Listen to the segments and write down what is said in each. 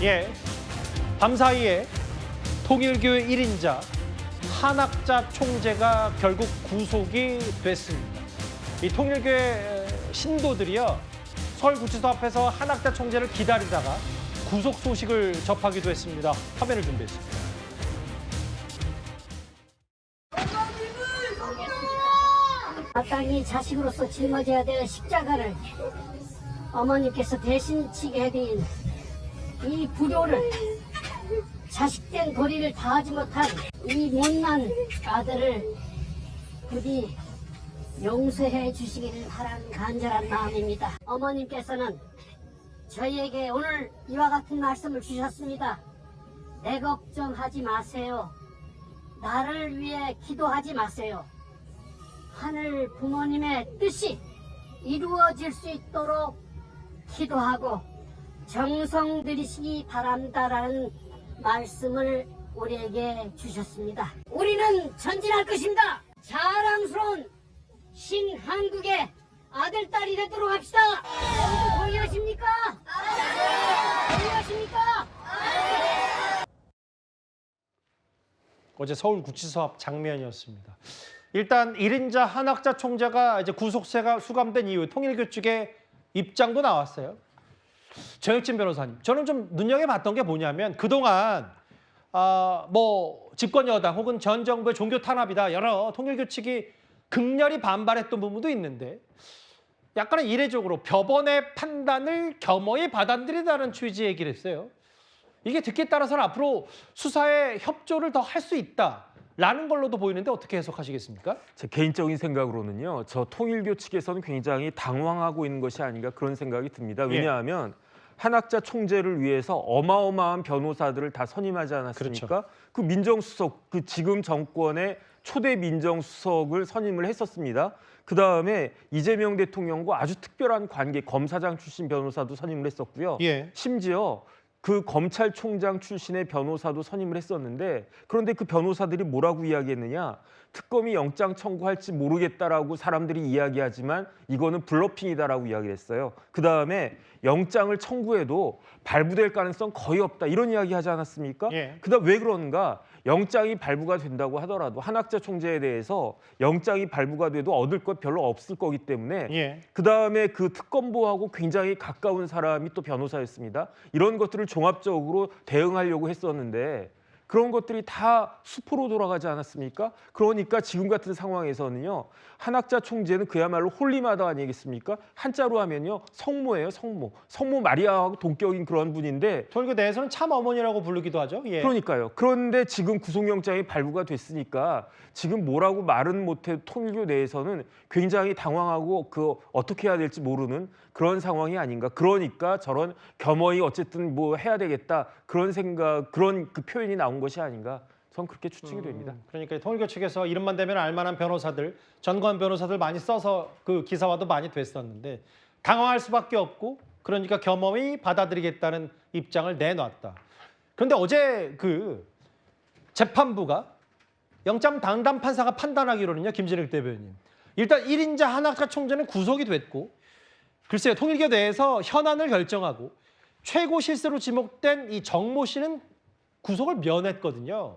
예, 밤 사이에 통일교의 1인자 한학자 총재가 결국 구속이 됐습니다. 이 통일교의 신도들이요 서울구치소 앞에서 한학자 총재를 기다리다가 구속 소식을 접하기도 했습니다. 화면을 준비했습니다. 마땅히 자식으로서 짊어져야 될 십자가를 어머님께서 대신 지게 해드린 이 불효를 자식된 도리를 다하지 못한 이 못난 아들을 부디 용서해 주시기를 바라는 간절한 마음입니다. 어머님께서는 저희에게 오늘 이와 같은 말씀을 주셨습니다. 내 걱정하지 마세요. 나를 위해 기도하지 마세요. 하늘 부모님의 뜻이 이루어질 수 있도록 기도하고 정성 들이시기 바란다라는 말씀을 우리에게 주셨습니다. 우리는 전진할 것입니다. 자랑스러운 신한국의 아들, 딸이 되도록 합시다. 동의하십니까? 동의하십니까? 어제 서울구치소 앞 장면이었습니다. 일단 1인자 한학자 총재가 이제 구속세가 수감된 이후 통일교 측의 입장도 나왔어요. 정혁진 변호사님, 저는 좀 눈여겨봤던 게 뭐냐면 그동안 아, 뭐 집권 여당 혹은 전 정부의 종교 탄압이다 여러 통일교 측이 극렬히 반발했던 부분도 있는데 약간은 이례적으로 법원의 판단을 겸허히 받아들이다는 취지의 얘기를 했어요. 이게 듣기에 따라서는 앞으로 수사에 협조를 더 할 수 있다 라는 걸로도 보이는데 어떻게 해석하시겠습니까? 제 개인적인 생각으로는요. 저 통일교 측에서는 굉장히 당황하고 있는 것이 아닌가 그런 생각이 듭니다. 예. 왜냐하면 한학자 총재를 위해서 어마어마한 변호사들을 다 선임하지 않았습니까? 그렇죠. 그 민정수석, 그 지금 정권의 초대 민정수석을 선임을 했었습니다. 그 다음에 이재명 대통령과 아주 특별한 관계, 검사장 출신 변호사도 선임을 했었고요. 예. 심지어 그 검찰총장 출신의 변호사도 선임을 했었는데 그런데 그 변호사들이 뭐라고 이야기했느냐 특검이 영장 청구할지 모르겠다라고 사람들이 이야기하지만 이거는 블러핑이다라고 이야기를 했어요. 그 다음에 영장을 청구해도 발부될 가능성 거의 없다 이런 이야기 하지 않았습니까? 예. 그다음 왜 그런가? 영장이 발부가 된다고 하더라도 한학자 총재에 대해서 영장이 발부가 돼도 얻을 것 별로 없을 거기 때문에 예. 그 다음에 그 특검보하고 굉장히 가까운 사람이 또 변호사였습니다. 이런 것들을 종합적으로 대응하려고 했었는데 그런 것들이 다 수포로 돌아가지 않았습니까? 그러니까 지금 같은 상황에서는요 한학자 총재는 그야말로 홀리마다 아니겠습니까? 한자로 하면요 성모예요 성모. 성모 마리아하고 동격인 그런 분인데 통일교 내에서는 참 어머니라고 부르기도 하죠. 예. 그러니까요. 그런데 지금 구속영장이 발부가 됐으니까 지금 뭐라고 말은 못해 통일교 내에서는 굉장히 당황하고 그 어떻게 해야 될지 모르는 그런 상황이 아닌가. 그러니까 저런 겸허히 어쨌든 뭐 해야 되겠다 그런 생각 그런 그 표현이 나온 것이 아닌가. 전 그렇게 추측이 됩니다. 음, 그러니까 통일교 측에서 이름만 되면 알만한 변호사들, 전관 변호사들 많이 써서 그 기사화도 많이 됐었는데 당황할 수밖에 없고 그러니까 겸허히 받아들이겠다는 입장을 내놨다. 그런데 어제 그 재판부가 영장 당담 판사가 판단하기로는요, 김진욱 대변인. 일단 1인자 한학자 총재는 구속이 됐고 글쎄요, 통일교 내에서 현안을 결정하고 최고 실세로 지목된 이 정모 씨는 구속을 면했거든요.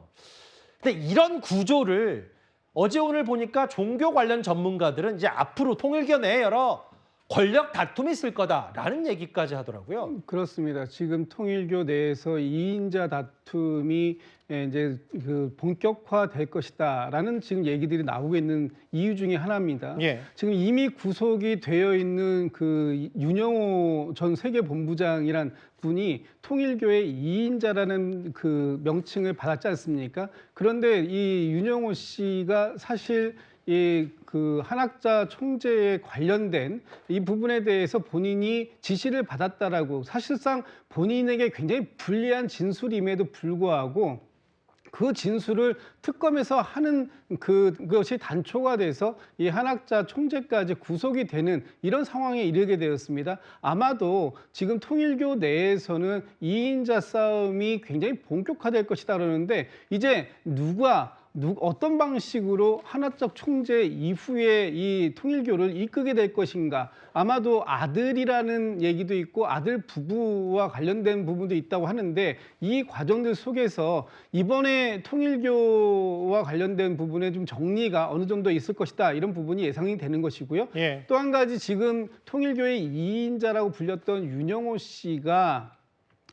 근데 이런 구조를 어제 오늘 보니까 종교 관련 전문가들은 이제 앞으로 통일교 내에 여러 권력 다툼이 있을 거다라는 얘기까지 하더라고요. 그렇습니다. 지금 통일교 내에서 이인자 다툼이 예, 이제 그 본격화될 것이다라는 지금 얘기들이 나오고 있는 이유 중에 하나입니다. 예. 지금 이미 구속이 되어 있는 그 윤영호 전 세계본부장이란 분이 통일교의 이인자라는그 명칭을 받았지 않습니까? 그런데 이 윤영호 씨가 사실 이 그 한학자 총재에 관련된 이 부분에 대해서 본인이 지시를 받았다라고 사실상 본인에게 굉장히 불리한 진술임에도 불구하고 그 진술을 특검에서 하는 그 그것이 단초가 돼서 이 한학자 총재까지 구속이 되는 이런 상황에 이르게 되었습니다. 아마도 지금 통일교 내에서는 이인자 싸움이 굉장히 본격화될 것이다 그러는데 이제 누가 누, 어떤 방식으로 하나적 총재 이후에 이 통일교를 이끌게 될 것인가 아마도 아들이라는 얘기도 있고 아들 부부와 관련된 부분도 있다고 하는데 이 과정들 속에서 이번에 통일교와 관련된 부분에 좀 정리가 어느 정도 있을 것이다 이런 부분이 예상이 되는 것이고요. 예. 또한 가지 지금 통일교의 이인자라고 불렸던 윤영호 씨가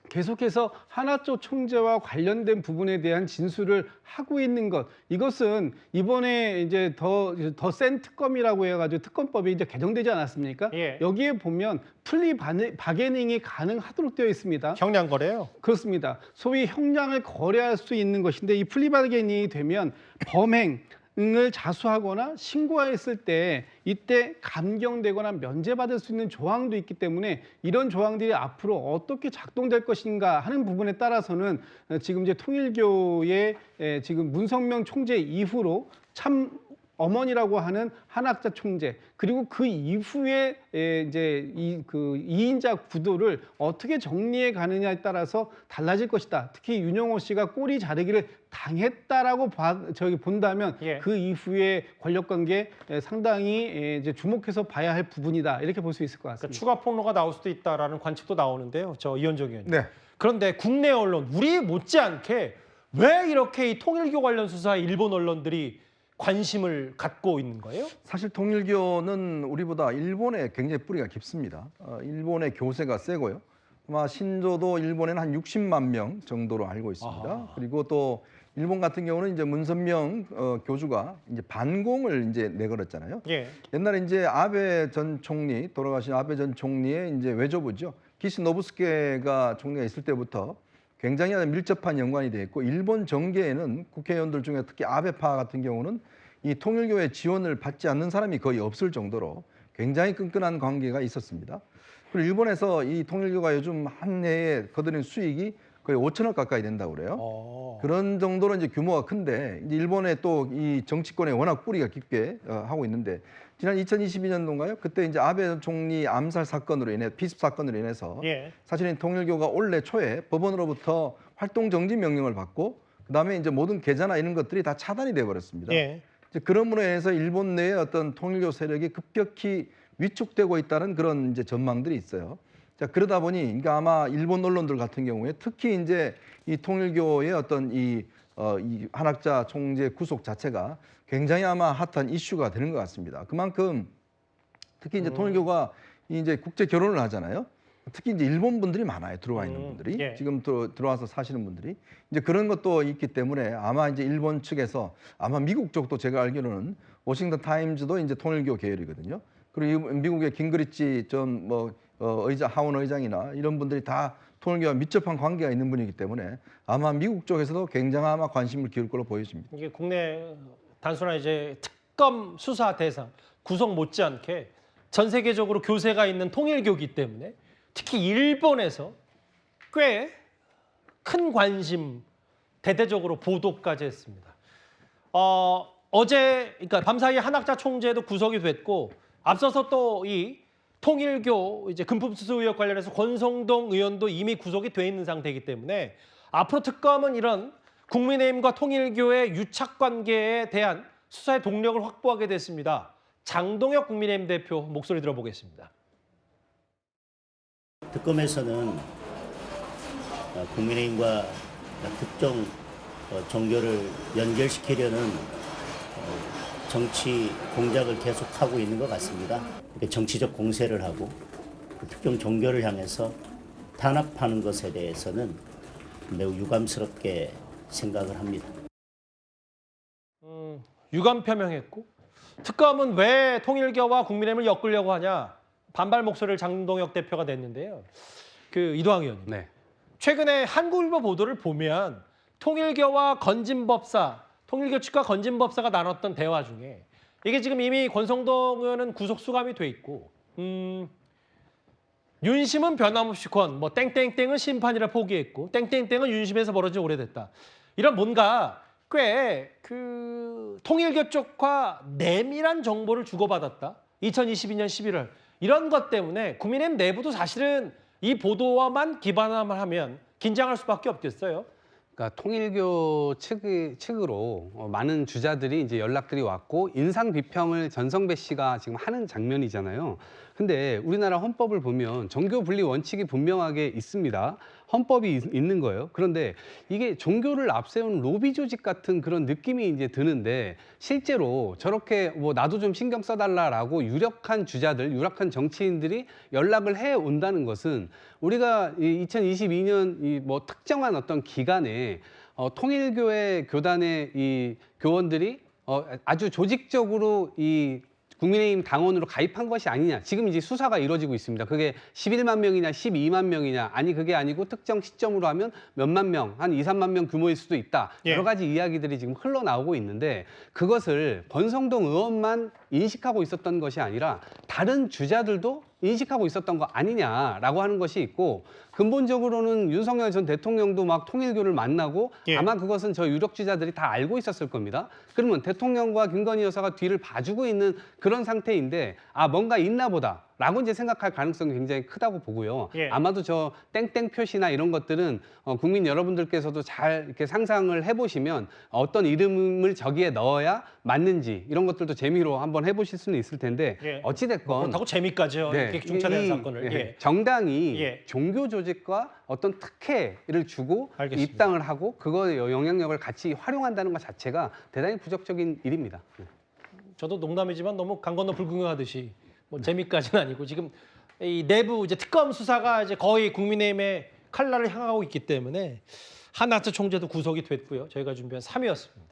계속해서 하나쪽 총재와 관련된 부분에 대한 진술을 하고 있는 것 이것은 이번에 이제 더 더 센 특검이라고 해가지고 특검법이 이제 개정되지 않았습니까? 예. 여기에 보면 플리 바게닝이 가능하도록 되어 있습니다. 형량 거래요. 그렇습니다. 소위 형량을 거래할 수 있는 것인데 이 플리 바게닝이 되면 범행 을 자수하거나 신고했을 때 이때 감경되거나 면제받을 수 있는 조항도 있기 때문에 이런 조항들이 앞으로 어떻게 작동될 것인가 하는 부분에 따라서는 어, 지금 이제 통일교의 에, 지금 문성명 총재 이후로 참 어머니라고 하는 한학자 총재 그리고 그 이후에 에, 이제 이 그 이인자 구도를 어떻게 정리해 가느냐에 따라서 달라질 것이다. 특히 윤영호 씨가 꼬리 자르기를 당했다라고 봐, 저기 본다면 예. 그 이후의 권력 관계 에, 상당히 에, 이제 주목해서 봐야 할 부분이다 이렇게 볼 수 있을 것 그러니까 같습니다. 추가 폭로가 나올 수도 있다라는 관측도 나오는데요. 저 이현정 의원님. 네. 그런데 국내 언론 우리 못지않게 왜 이렇게 이 통일교 관련 수사에 일본 언론들이 관심을 갖고 있는 거예요? 사실 통일교는 우리보다 일본에 굉장히 뿌리가 깊습니다. 어, 일본의 교세가 세고요. 아마 신조도 일본에는 한 60만 명 정도로 알고 있습니다. 아하. 그리고 또 일본 같은 경우는 이제 문선명 어, 교주가 이제 반공을 이제 내걸었잖아요. 예. 옛날에 이제 아베 전 총리 돌아가신 아베 전 총리의 이제 외조부죠. 기시 노부스케가 총리가 있을 때부터 굉장히 밀접한 연관이 돼 있고 일본 정계에는 국회의원들 중에 특히 아베파 같은 경우는 이 통일교의 지원을 받지 않는 사람이 거의 없을 정도로 굉장히 끈끈한 관계가 있었습니다. 그리고 일본에서 이 통일교가 요즘 한 해에 거두는 수익이 거의 5천억 가까이 된다고 그래요. 어. 그런 정도로 이제 규모가 큰데 이제 일본에 또이 정치권에 워낙 뿌리가 깊게 어, 하고 있는데 지난 2022년도인가요? 그때 이제 아베 전 총리 암살 사건으로 인해 피습 사건으로 인해서 예. 사실은 통일교가 올해 초에 법원으로부터 활동 정지 명령을 받고 그다음에 이제 모든 계좌나 이런 것들이 다 차단이 돼 버렸습니다. 예. 이제 그러므로 인해서 일본 내에 어떤 통일교 세력이 급격히 위축되고 있다는 그런 이제 전망들이 있어요. 자 그러다 보니 그러니까 아마 일본 언론들 같은 경우에 특히 이제 이 통일교의 어떤 이, 어, 이 한학자 총재 구속 자체가 굉장히 아마 핫한 이슈가 되는 것 같습니다. 그만큼 특히 이제 통일교가 이제 국제 결혼을 하잖아요. 특히 이제 일본 분들이 많아요. 들어와 있는 음, 분들이 예. 지금 들어, 들어와서 사시는 분들이 이제 그런 것도 있기 때문에 아마 이제 일본 측에서 아마 미국 쪽도 제가 알기로는 워싱턴 타임즈도 이제 통일교 계열이거든요. 그리고 이- 미국의 긴그리치 전뭐 어, 의자 하원 의장이나 이런 분들이 다 통일교와 밀접한 관계가 있는 분이기 때문에 아마 미국 쪽에서도 굉장한 아마 관심을 기울 걸로 보여집니다. 이게 국내 단순한 이제 특검 수사 대상 구성 못지않게 전 세계적으로 교세가 있는 통일교기 때문에 특히 일본에서 꽤 큰 관심 대대적으로 보도까지 했습니다. 어, 어제 그러니까 밤사이 한학자 총재도 구속이 됐고 앞서서 또 이 통일교 이제 금품수수 의혹 관련해서 권성동 의원도 이미 구속이 돼 있는 상태이기 때문에 앞으로 특검은 이런 국민의힘과 통일교의 유착 관계에 대한 수사의 동력을 확보하게 됐습니다. 장동혁 국민의힘 대표 목소리 들어보겠습니다. 특검에서는 어, 국민의힘과 특정 어, 종교를 연결시키려는 어, 정치 공작을 계속하고 있는 것 같습니다. 이렇게 정치적 공세를 하고 그 특정 종교를 향해서 탄압하는 것에 대해서는 매우 유감스럽게 생각을 합니다. 음, 유감 표명했고 특검은 왜 통일교와 국민의힘을 엮으려고 하냐 반발 목소리를 장동혁 대표가 냈는데요. 그 이도항 의원님. 네. 최근에 한국일보 보도를 보면 통일교와 건진법사, 통일교 측과 건진법사가 나눴던 대화 중에 이게 지금 이미 권성동 의원은 구속 수감이 돼 있고, 음, 윤심은 변함없이 권, 뭐 땡땡땡은 심판이라 포기했고, 땡땡땡은 윤심에서 벌어진 오래됐다. 이런 뭔가 꽤 그 통일교 쪽과 내밀한 정보를 주고받았다. 2022년 11월 이런 것 때문에 국민의힘 내부도 사실은 이 보도와만 기반만 하면 긴장할 수밖에 없겠어요. 그러니까 통일교 측, 측으로 어, 많은 주자들이 이제 연락들이 왔고 인상 비평을 전성배 씨가 지금 하는 장면이잖아요. 근데 우리나라 헌법을 보면 종교 분리 원칙이 분명하게 있습니다. 헌법이 있- 있는 거예요. 그런데 이게 종교를 앞세운 로비 조직 같은 그런 느낌이 이제 드는데 실제로 저렇게 뭐 나도 좀 신경 써달라라고 유력한 주자들, 유력한 정치인들이 연락을 해 온다는 것은 우리가 이 2022년 이 뭐 특정한 어떤 기간에 어, 통일교회 교단의 이 교원들이 어, 아주 조직적으로 이 국민의힘 당원으로 가입한 것이 아니냐. 지금 이제 수사가 이루어지고 있습니다. 그게 11만 명이냐, 12만 명이냐. 아니, 그게 아니고 특정 시점으로 하면 몇만 명, 한 2, 3만 명 규모일 수도 있다. 예. 여러 가지 이야기들이 지금 흘러나오고 있는데 그것을 권성동 의원만 인식하고 있었던 것이 아니라 다른 주자들도 인식하고 있었던 거 아니냐라고 하는 것이 있고 근본적으로는 윤석열 전 대통령도 막 통일교를 만나고 예. 아마 그것은 저 유력 주자들이 다 알고 있었을 겁니다. 그러면 대통령과 김건희 여사가 뒤를 봐주고 있는 그런 상태인데 아 뭔가 있나 보다. 라고 이제 생각할 가능성이 굉장히 크다고 보고요. 예. 아마도 저 땡땡 표시나 이런 것들은 어, 국민 여러분들께서도 잘 이렇게 상상을 해보시면 어떤 이름을 저기에 넣어야 맞는지 이런 것들도 재미로 한번 해보실 수는 있을 텐데 예. 어찌됐건 그렇다고 재미까지요. 네, 이렇게 이- 사건을. 예, 예. 정당이 예. 종교 조직과 어떤 특혜를 주고 알겠습니다. 입당을 하고 그거의 영향력을 같이 활용한다는 것 자체가 대단히 부적적인 일입니다. 네. 저도 농담이지만 너무 강 건너 불구경하듯이 뭐 재미까지는 아니고 지금 이 내부 이제 특검 수사가 이제 거의 국민의힘의 칼날을 향하고 있기 때문에 한나트 총재도 구속이 됐고요. 저희가 준비한 3위였습니다.